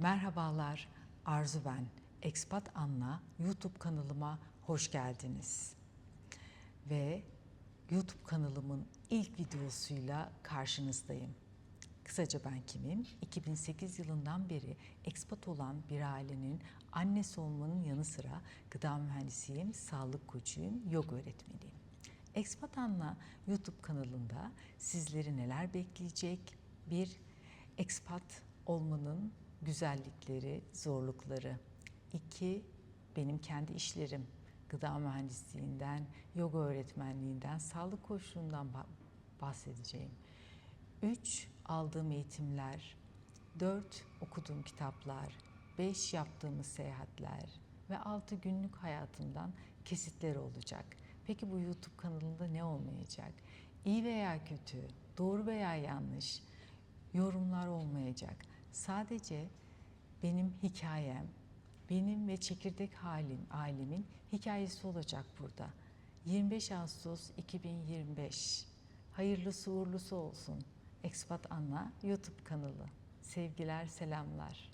Merhabalar, Arzu ben. Expat Anna YouTube kanalıma hoş geldiniz. Ve YouTube kanalımın ilk videosuyla karşınızdayım. Kısaca ben kimim? 2008 yılından beri ekspat olan bir ailenin annesi olmanın yanı sıra gıda mühendisiyim, sağlık koçuyum, yoga öğretmeniyim. Expat Anna YouTube kanalında sizleri neler bekleyecek? Bir, ekspat olmanın güzellikleri, zorlukları. İki, benim kendi işlerim. Gıda mühendisliğinden, yoga öğretmenliğinden, sağlık koçluğundan ba- bahsedeceğim. Üç, aldığım eğitimler. Dört, okuduğum kitaplar. Beş, yaptığımız seyahatler. Ve altı, günlük hayatımdan kesitler olacak. Peki bu YouTube kanalında ne olmayacak? İyi veya kötü, doğru veya yanlış yorumlar olmayacak. Sadece benim hikayem, benim ve çekirdek halim, ailemin hikayesi olacak burada. 25 Ağustos 2025. Hayırlısı uğurlusu olsun. Expat Anna YouTube kanalı. Sevgiler, selamlar.